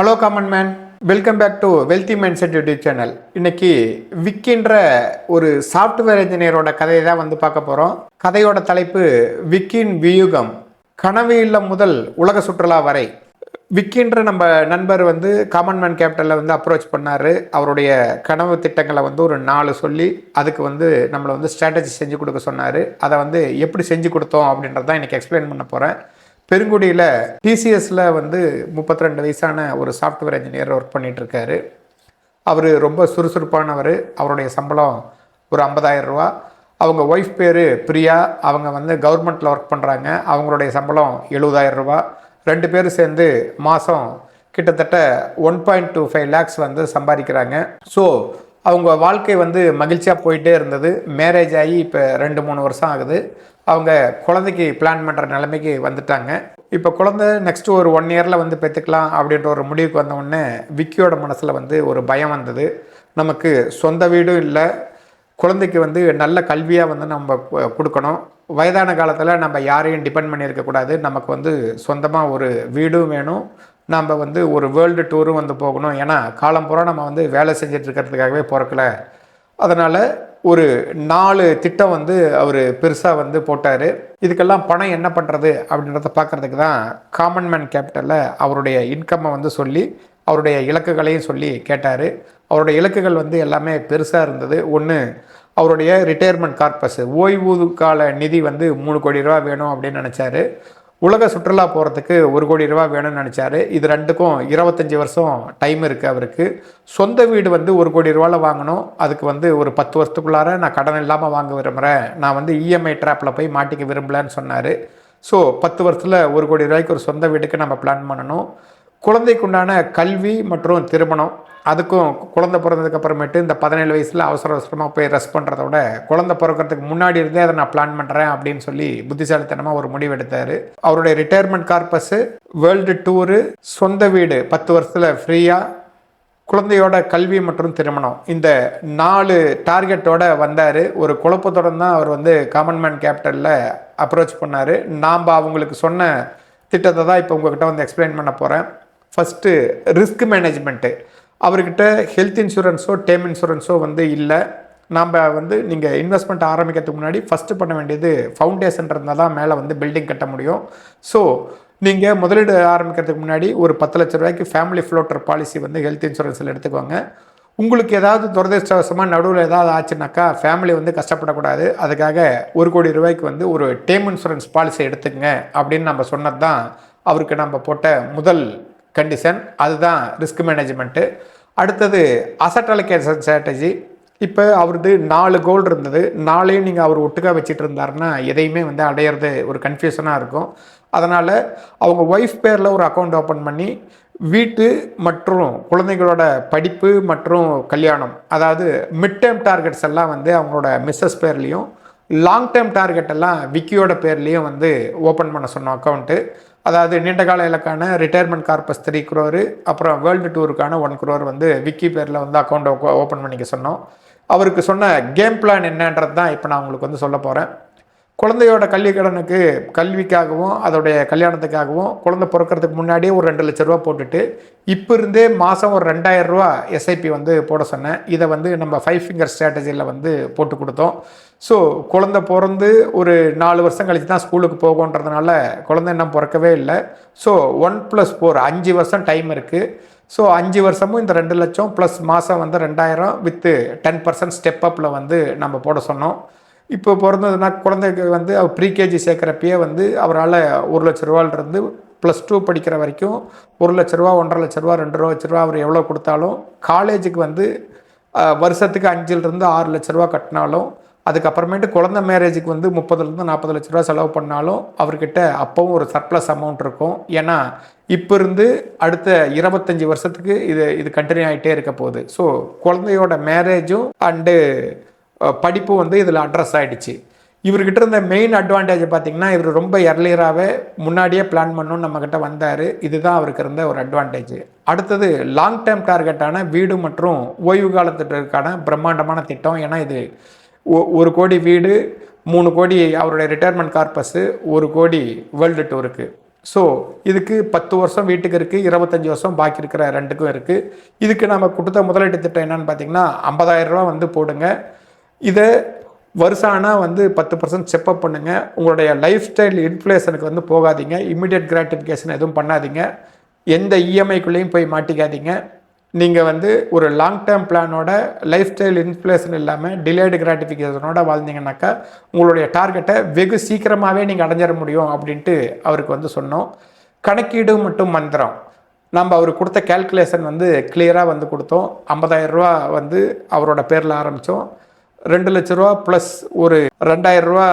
Hello common man welcome back to wealthy mindset YouTube channel இன்னைக்கு விக்கின்ற ஒரு software இன்ஜினியரோட கதையை தான் வந்து பார்க்க போகிறோம் கதையோட தலைப்பு விக்கின் வியூகம். கனவு இல்லம் முதல் உலக சுற்றுலா வரை. விக்கின்ற நம்ம நண்பர் வந்து காமன் மேன் கேபிட்டலில் வந்து அப்ரோச் பண்ணார். அவருடைய கனவு திட்டங்களை வந்து ஒரு நாலு சொல்லி அதுக்கு வந்து நம்மளை வந்து ஸ்ட்ராட்டஜி செஞ்சு கொடுக்க சொன்னார். அதை வந்து எப்படி செஞ்சு கொடுத்தோம் அப்படின்றதான் இன்றைக்கி எக்ஸ்பிளைன் பண்ண போகிறேன் பெருங்குடியில் டிசிஎஸில் வந்து 32 ரெண்டு வயசான ஒரு சாஃப்ட்வேர் இன்ஜினியர் ஒர்க் பண்ணிட்டு இருக்காரு அவர் ரொம்ப சுறுசுறுப்பானவர். அவருடைய சம்பளம் ஒரு 50000 ரூபா. அவங்க ஒய்ஃப் பேர் பிரியா. அவங்க வந்து கவர்மெண்ட்டில் ஒர்க் பண்ணுறாங்க அவங்களுடைய சம்பளம் 70000 ரூபா. ரெண்டு பேரும் சேர்ந்து மாதம் கிட்டத்தட்ட one point two five lakhs வந்து சம்பாதிக்கிறாங்க. ஸோ அவங்க வாழ்க்கை வந்து மகிழ்ச்சியாக போயிட்டே இருந்தது. மேரேஜ் ஆகி இப்போ ரெண்டு மூணு வருஷம் ஆகுது. அவங்க குழந்தைக்கு பிளான் பண்ணுற நிலைமைக்கு வந்துட்டாங்க. இப்போ குழந்தை நெக்ஸ்ட்டு ஒரு ஒன் இயரில் வந்து பெற்றுக்கலாம் அப்படின்ற ஒரு முடிவுக்கு வந்தவுடனே விக்கியோட மனசில் வந்து ஒரு பயம் வந்தது. நமக்கு சொந்த வீடும் இல்லை. குழந்தைக்கு வந்து நல்ல கல்வியாக வந்து நம்ம கொடுக்கணும். வயதான காலத்தில் நம்ம யாரையும் டிபெண்ட் பண்ணியிருக்கக்கூடாது நமக்கு வந்து சொந்தமாக ஒரு வீடும் வேணும். நம்ம வந்து ஒரு வேர்ல்டு டூரும் வந்து போகணும். ஏன்னா காலம் பூரா நம்ம வந்து வேலை செஞ்சிட்ருக்கிறதுக்காகவே பிறக்கல. அதனால் ஒரு நாலு திட்டம் வந்து அவர் பெருசாக வந்து போட்டார். இதுக்கெல்லாம் பணம் என்ன பண்ணுறது அப்படின்றத பார்க்குறதுக்கு தான் காமன் மேன் கேபிட்டலில் அவருடைய இன்கம்மை வந்து சொல்லி அவருடைய இலக்குகளையும் சொல்லி கேட்டார். அவருடைய இலக்குகள் வந்து எல்லாமே பெருசாக இருந்தது. ஒன்று அவருடைய ரிட்டையர்மெண்ட் கார்பஸ் ஓய்வூது கால நிதி வந்து மூணு கோடி ரூபா வேணும் அப்படின்னு நினச்சாரு. உலக சுற்றுலா போகிறதுக்கு ஒரு கோடி ரூபா வேணும்னு நினச்சாரு. இது ரெண்டுக்கும் இருபத்தஞ்சி வருஷம் டைம் இருக்குது அவருக்கு. சொந்த வீடு வந்து ஒரு கோடி ரூபாவில் வாங்கணும். அதுக்கு வந்து ஒரு பத்து வருஷத்துக்குள்ளார நான் கடன் இல்லாமல் வாங்க விரும்புகிறேன் நான் வந்து இஎம்ஐ ட்ராப்பில் போய் மாட்டிக்க விரும்பலன்னு சொன்னார். ஸோ பத்து வருஷத்தில் ஒரு கோடி ரூபாய்க்கு ஒரு சொந்த வீட்டுக்கு நம்ம பிளான் பண்ணணும். குழந்தைக்குண்டான கல்வி மற்றும் திருமணம் அதுக்கும் குழந்தை பிறந்ததுக்கு அப்புறமேட்டு இந்த பதினேழு வயசில் அவசர அவசரமாக போய் ரெஸ்ட் பண்ணுறத விட குழந்தை பிறக்கிறதுக்கு முன்னாடி இருந்தே அதை நான் பிளான் பண்ணுறேன் அப்படின்னு சொல்லி புத்திசாலித்தனமாக ஒரு முடிவு எடுத்தார். அவருடைய ரிட்டையர்மெண்ட் கார்பஸு வேர்ல்டு டூரு சொந்த வீடு பத்து வருஷத்தில் ஃப்ரீயாக குழந்தையோட கல்வி மற்றும் திருமணம். இந்த நாலு டார்கெட்டோட வந்தார். ஒரு குழப்பத்துடன் தான் அவர் வந்து காமன் மேன் கேபிட்டலில் அப்ரோச் பண்ணார். நாம் அவங்களுக்கு சொன்ன திட்டத்தை தான் இப்போ உங்ககிட்ட வந்து எக்ஸ்பிளைன் பண்ண போகிறேன் ஃபஸ்ட்டு ரிஸ்க் மேனேஜ்மெண்ட்டு அவர்கிட்ட ஹெல்த் இன்சூரன்ஸோ டேம் இன்சூரன்ஸோ வந்து இல்லை. நாம் வந்து நீங்கள் இன்வெஸ்ட்மெண்ட் ஆரம்பிக்கிறதுக்கு முன்னாடி ஃபஸ்ட்டு பண்ண வேண்டியது ஃபவுண்டேஷன் இருந்தால் தான் மேலே வந்து பில்டிங் கட்ட முடியும். ஸோ நீங்கள் முதலீடு ஆரம்பிக்கிறதுக்கு முன்னாடி ஒரு பத்து லட்ச ரூபாய்க்கு ஃபேமிலி ஃப்ளோட்டர் பாலிசி வந்து ஹெல்த் இன்சூரன்ஸில் எடுத்துக்கோங்க. உங்களுக்கு ஏதாவது துரதிருஷ்டவசமாக நடுவில் ஏதாவது ஆச்சுனாக்கா ஃபேமிலி வந்து கஷ்டப்படக்கூடாது. அதுக்காக ஒரு கோடி ரூபாய்க்கு வந்து ஒரு டேம் இன்சூரன்ஸ் பாலிசி எடுத்துங்க அப்படின்னு நம்ம சொன்னது தான் அவருக்கு நம்ம போட்ட முதல் கண்டிஷன் அதுதான் ரிஸ்க் மேனேஜ்மெண்ட்டு அடுத்தது அசட் அலோகேஷன் ஸ்ட்ராட்டஜி இப்போ அவரது நாலு கோல் இருந்தது. நாளையும் நீங்கள் அவர் ஒட்டுக்கா வச்சுட்டு இருந்தாருன்னா எதையுமே வந்து அடையிறது ஒரு கன்ஃபியூஷனாக இருக்கும். அதனால் அவங்க ஒய்ஃப் பேரில் ஒரு அக்கௌண்ட் ஓப்பன் பண்ணி வீட்டு மற்றும் குழந்தைகளோட படிப்பு மற்றும் கல்யாணம் அதாவது மிட் டேர்ம் டார்கெட்ஸ் எல்லாம் வந்து அவங்களோட மிஸ்ஸஸ் பேர்லேயும் லாங் டேர்ம் டார்கெட் எல்லாம் விக்கியோட பேர்லேயும் வந்து ஓப்பன் பண்ண சொன்னோம் அக்கௌண்ட்டு அதாவது நீண்ட கால இலக்கான ரிட்டையர்மெண்ட் கார்பஸ் த்ரீ குரோரு அப்புறம் வேர்ல்டு டூருக்கான ஒன் குரோர் வந்து விக்கி பேரில் வந்து அக்கௌண்ட்டை ஓப்பன் பண்ணிக்க சொன்னோம். அவருக்கு சொன்ன கேம் பிளான் என்னன்றது தான் இப்போ நான் உங்களுக்கு வந்து சொல்ல போகிறேன் குழந்தையோட கல்வி கடனுக்கு கல்விக்காகவும் அதோடைய கல்யாணத்துக்காகவும் குழந்தை பிறக்கிறதுக்கு முன்னாடியே ஒரு ரெண்டு லட்ச ரூபா போட்டுட்டு இப்போ இருந்தே மாதம் ஒரு ரெண்டாயிரம் ரூபா எஸ்ஐபி வந்து போட சொன்னேன். இதை வந்து நம்ம ஃபைவ் ஃபிங்கர் ஸ்ட்ராட்டஜியில் வந்து போட்டு கொடுத்தோம். ஸோ குழந்தை பிறந்து ஒரு நாலு வருஷம் கழிச்சு தான் ஸ்கூலுக்கு போகன்றதுனால குழந்தை இன்னும் பிறக்கவே இல்லை. ஸோ ஒன் ப்ளஸ் ஃபோர் அஞ்சு வருஷம் டைம் இருக்குது ஸோ அஞ்சு வருஷமும் இந்த ரெண்டு லட்சம் ப்ளஸ் மாதம் வந்து ரெண்டாயிரம் வித்து டென் பர்சன்ட் ஸ்டெப் அப்பில் வந்து நம்ம போட சொன்னோம். இப்போ பிறந்ததுன்னா குழந்தைக்கு வந்து அவர் ப்ரீகேஜி சேர்க்குறப்பயே வந்து அவரால் ஒரு லட்ச ரூபாலிருந்து ப்ளஸ் டூ படிக்கிற வரைக்கும் ஒரு லட்ச ரூபா ஒன்றரை லட்ச ரூபா ரெண்டு ரூபா லட்ச ரூபா அவர் எவ்வளோ கொடுத்தாலும் காலேஜுக்கு வந்து வருஷத்துக்கு அஞ்சுலேருந்து ஆறு லட்ச ரூபா கட்டினாலும் அதுக்கப்புறமேட்டு குழந்த மேரேஜுக்கு வந்து முப்பதுலேருந்து நாற்பது லட்ச ரூபா செலவு பண்ணாலும் அவர்கிட்ட அப்போவும் ஒரு சர்ப்ளஸ் அமௌண்ட் இருக்கும். ஏன்னா இப்போ இருந்து அடுத்த இருபத்தஞ்சி வருஷத்துக்கு இது இது கண்டினியூ ஆகிட்டே இருக்க போகுது. ஸோ குழந்தையோட மேரேஜும் அண்டு படிப்பும் வந்து இதில் அட்ரஸ் ஆகிடுச்சு இவர்கிட்ட இருந்த மெயின் அட்வான்டேஜ் பார்த்தீங்கன்னா இவர் ரொம்ப எர்லியராகவே முன்னாடியே பிளான் பண்ணணும் நம்மக்கிட்ட வந்தார். இதுதான் அவருக்கு இருந்த ஒரு அட்வான்டேஜ் அடுத்தது லாங் டேர்ம் டார்கெட்டான வீடு மற்றும் ஓய்வு காலத்திற்கான பிரம்மாண்டமான திட்டம். ஏன்னா இது ஒரு கோடி வீடு மூணு கோடி அவருடைய ரிட்டையர்மெண்ட் கார்பஸ்ஸு ஒரு கோடி வேர்ல்டு டூருக்கு ஸோ இதுக்கு பத்து வருஷம் வீட்டுக்கு இருக்குது இருபத்தஞ்சி வருஷம் பாக்கி இருக்கிற ரெண்டுக்கும் இருக்குது இதுக்கு நம்ம கொடுத்த முதலீட்டு திட்டம் என்னன்னு பார்த்தீங்கன்னா 50000 ரூபா வந்து போடுங்க. இதை வருஷம் ஆனால் வந்து பத்து பர்சன்ட் செப்பப் பண்ணுங்கள் உங்களுடைய லைஃப் ஸ்டைல் இன்ஃப்ளேஷனுக்கு வந்து போகாதீங்க. இம்மிடியட் கிராட்டிஃபிகேஷன் எதுவும் பண்ணாதீங்க. எந்த இஎம்ஐக்குள்ளேயும் போய் மாட்டிக்காதீங்க. நீங்கள் வந்து ஒரு லாங் டேர்ம் பிளானோட லைஃப் ஸ்டைல் இன்ஃப்ளேஷன் இல்லாமல் டிலேடு கிராட்டிஃபிகேஷனோட வாழ்ந்தீங்கன்னாக்கா உங்களுடைய டார்கெட்டை வெகு சீக்கிரமாகவே நீங்கள் அடைஞ்சிட முடியும் அப்படின்ட்டு அவருக்கு வந்து சொன்னோம். கணக்கீடு மட்டும் மந்திரம். நம்ம அவர் கொடுத்த கேல்குலேஷன் வந்து கிளியராக வந்து கொடுத்தோம். 50000 ரூபா வந்து அவரோட பேரில் ஆரம்பித்தோம் ரெண்டு லட்ச ரூபா ப்ளஸ் ஒரு ரெண்டாயிரம் ரூபா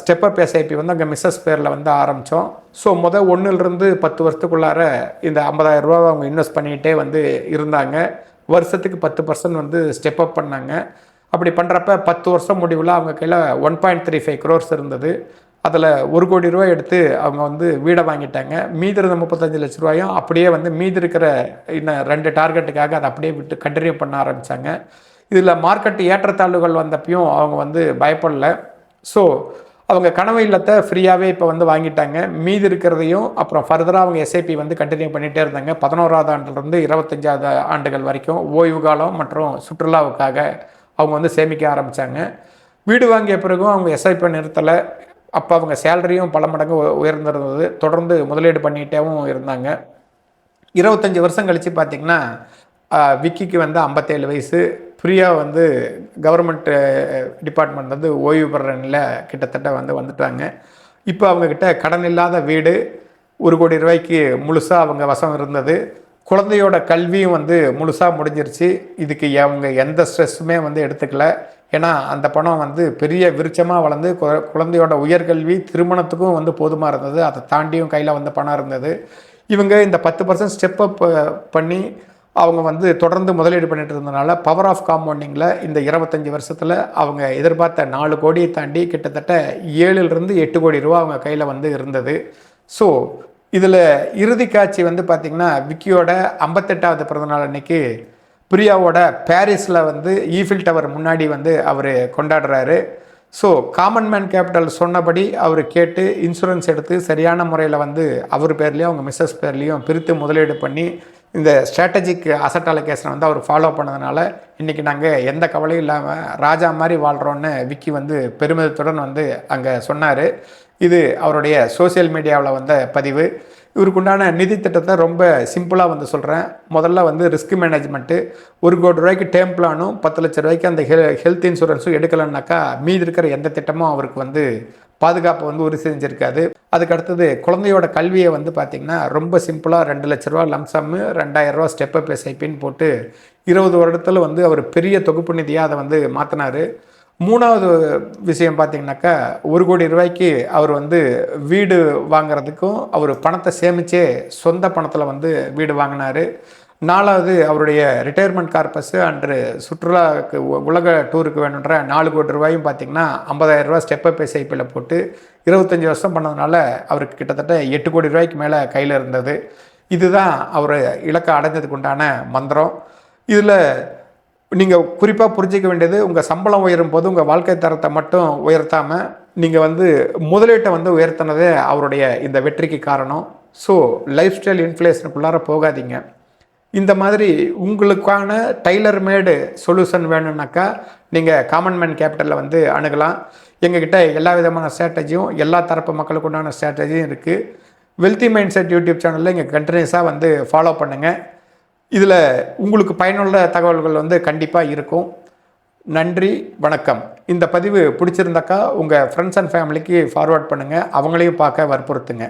ஸ்டெப்பப் எஸ்ஐபி வந்து அங்கே மிஸ்ஸஸ் பேரில் வந்து ஆரம்பித்தோம் ஸோ முதல் ஒன்றுலேருந்து பத்து வருஷத்துக்குள்ளார இந்த 50000 ரூபா அவங்க இன்வெஸ்ட் பண்ணிகிட்டே வந்து இருந்தாங்க. வருஷத்துக்கு பத்து பர்சன்ட் வந்து ஸ்டெப்பப் பண்ணாங்க. அப்படி பண்ணுறப்ப பத்து வருஷம் முடிவில் அவங்க கையில் one point three five crores இருந்தது. அதில் ஒரு கோடி ரூபாய் எடுத்து அவங்க வந்து வீடை வாங்கிட்டாங்க. மீதி இருந்த முப்பத்தஞ்சு லட்ச ரூபாயும் அப்படியே வந்து மீதி இருக்கிற இன்னும் ரெண்டு டார்கெட்டுக்காக அதை அப்படியே விட்டு கண்டினியூ பண்ண ஆரம்பித்தாங்க இதில் மார்க்கெட் ஏற்றத்தாழ்வுகள் வந்தப்பையும் அவங்க வந்து பயப்படல. ஸோ அவங்க கனவு இல்லத்தை ஃப்ரீயாகவே இப்போ வந்து வாங்கிட்டாங்க. மீதி இருக்கிறதையும் அப்புறம் ஃபர்தராக அவங்க எஸ்ஐபி வந்து கண்டினியூ பண்ணிகிட்டே இருந்தாங்க. பதினோராவது ஆண்டுலேருந்து இருபத்தஞ்சாவது ஆண்டுகள் வரைக்கும் ஓய்வு காலம் மற்றும் சுற்றுலாவுக்காக அவங்க வந்து சேமிக்க ஆரம்பித்தாங்க வீடு வாங்கிய பிறகும் அவங்க எஸ்ஐபி நிறுத்தலை. அப்போ அவங்க சேலரியும் பல மடங்கு உயர்ந்திருந்தது. தொடர்ந்து முதலீடு பண்ணிகிட்டேவும் இருந்தாங்க. இருபத்தஞ்சி வருஷம் கழித்து பார்த்திங்கன்னா விக்கிக்கு வந்து ஐம்பத்தேழு வயசு. ஃப்ரீயாக வந்து கவர்மெண்ட் டிபார்ட்மெண்ட் வந்து ஓய்வு பெற நிலை கிட்டத்தட்ட வந்து வந்துட்டாங்க. இப்போ அவங்கக்கிட்ட கடன் இல்லாத வீடு ஒரு கோடி ரூபாய்க்கு முழுசாக அவங்க வசம் இருந்தது. குழந்தையோட கல்வியும் வந்து முழுசாக முடிஞ்சிருச்சு. இதுக்கு அவங்க எந்த ஸ்ட்ரெஸ்ஸுமே வந்து எடுத்துக்கல. ஏன்னா அந்த பணம் வந்து பெரிய விருட்சமாக வளர்ந்து குழந்தையோட உயர்கல்வி திருமணத்துக்கும் வந்து போதுமாக இருந்தது. அதை தாண்டியும் கையில் வந்து பணம் இருந்தது. இவங்க இந்த பத்து பர்சன்ட் ஸ்டெப் அப் பண்ணி அவங்க வந்து தொடர்ந்து முதலீடு பண்ணிட்டு இருந்தனால பவர் ஆஃப் காம்பவுண்டிங்கில் இந்த இருபத்தஞ்சி வருஷத்தில் அவங்க எதிர்பார்த்த நாலு கோடியை தாண்டி கிட்டத்தட்ட ஏழுலேருந்து எட்டு கோடி ரூபா அவங்க கையில் வந்து இருந்தது. ஸோ இதில் இறுதி காட்சி வந்து பார்த்திங்கன்னா விக்கியோட ஐம்பத்தெட்டாவது பிறந்தநாள் அன்னைக்கு பிரியாவோட பாரிஸில் வந்து ஈஃபில் டவர் முன்னாடி வந்து அவர் கொண்டாடுறாரு. ஸோ காமன் மேன் கேபிட்டல் சொன்னபடி அவர் கேட்டு இன்சூரன்ஸ் எடுத்து சரியான முறையில் வந்து அவர் பேர்லேயும் அவங்க மிஸ்ஸஸ் பேர்லேயும் பிரித்து முதலீடு பண்ணி இந்த ஸ்ட்ராட்டஜிக் அசட் அலோகேஷனை வந்து அவர் ஃபாலோ பண்ணதுனால இன்றைக்கி நாங்கள் எந்த கவலையும் இல்லாமல் ராஜா மாதிரி வாழ்கிறோன்னு விக்கி வந்து பெருமிதத்துடன் வந்து அங்கே சொன்னார். இது அவருடைய சோஷியல் மீடியாவில் வந்த பதிவு. இவருக்குண்டான நிதி திட்டத்தை ரொம்ப சிம்பிளாக வந்து சொல்கிறேன் முதல்ல வந்து ரிஸ்க் மேனேஜ்மெண்ட்டு ஒரு கோடி ரூபாய்க்கு டேம் பிளானும் பத்து லட்ச ரூபாய்க்கு அந்த ஹெ ஹெல்த் இன்சூரன்ஸும் எடுக்கலைன்னாக்கா மீதி இருக்கிற எந்த திட்டமும் அவருக்கு வந்து பாதுகாப்பு வந்து உறுதி செஞ்சுருக்காது அதுக்கு அடுத்தது குழந்தையோட கல்வியை வந்து பார்த்திங்கன்னா ரொம்ப சிம்பிளாக ரெண்டு லட்ச ரூபா லம்சம்மு ரெண்டாயிரம் ரூபா ஸ்டெப் அப் எஸ்ஐபின்னு போட்டு இருபது வருடத்தில் வந்து அவர் பெரிய தொகுப்பு நிதியாக அதை வந்து மாற்றினாரு மூணாவது விஷயம் பார்த்திங்கனாக்கா ஒரு கோடி ரூபாய்க்கு அவர் வந்து வீடு வாங்குறதுக்கும் அவர் பணத்தை சேமித்தே சொந்த பணத்தில் வந்து வீடு வாங்கினாரு. நாலாவது அவருடைய ரிட்டையர்மெண்ட் கார்பஸு அன்று சுற்றுலாவுக்கு உ- உலக டூருக்கு வேணுன்ற நாலு கோடி ரூபாயும் பார்த்தீங்கன்னா ஐம்பதாயிரம் ரூபா ஸ்டெப் அப் எஸ்ஐபியில் போட்டு இருபத்தஞ்சி வருஷம் பண்ணதுனால அவருக்கு கிட்டத்தட்ட எட்டு கோடி ரூபாய்க்கு மேலே கையில் இருந்தது. இதுதான் அவர் இலக்கை அடைஞ்சதுக்கு உண்டான மந்திரம். இதில் நீங்கள் குறிப்பாக புரிஞ்சிக்க வேண்டியது உங்கள் சம்பளம் உயரும் போது உங்கள் வாழ்க்கை தரத்தை மட்டும் உயர்த்தாமல் நீங்கள் வந்து முதலீட்டை வந்து உயர்த்தினதே அவருடைய இந்த வெற்றிக்கு காரணம். ஸோ லைஃப் ஸ்டைல் இன்ஃப்ளேஷனுக்குள்ளார போகாதீங்க. இந்த மாதிரி உங்களுக்கான டைலர் மேடு சொல்யூஷன் வேணும்னாக்கா நீங்கள் காமன் மேன் கேபிட்டலில் வந்து அணுகலாம். எங்ககிட்ட எல்லா விதமான ஸ்ட்ராட்டஜியும் எல்லா தரப்பு மக்களுக்கு உண்டான ஸ்ட்ராட்டஜியும் இருக்குது வெல்த்தி மைண்ட் செட் யூடியூப் சேனலில் இங்கே கண்டினியூஸாக வந்து ஃபாலோ பண்ணுங்கள் இதில் உங்களுக்கு பயனுள்ள தகவல்கள் வந்து கண்டிப்பாக இருக்கும். நன்றி வணக்கம். இந்த பதிவு பிடிச்சிருந்தாக்கா உங்கள் ஃப்ரெண்ட்ஸ் அண்ட் ஃபேமிலிக்கு ஃபார்வர்ட் பண்ணுங்கள் அவங்களையும் பார்க்க வற்புறுத்துங்க.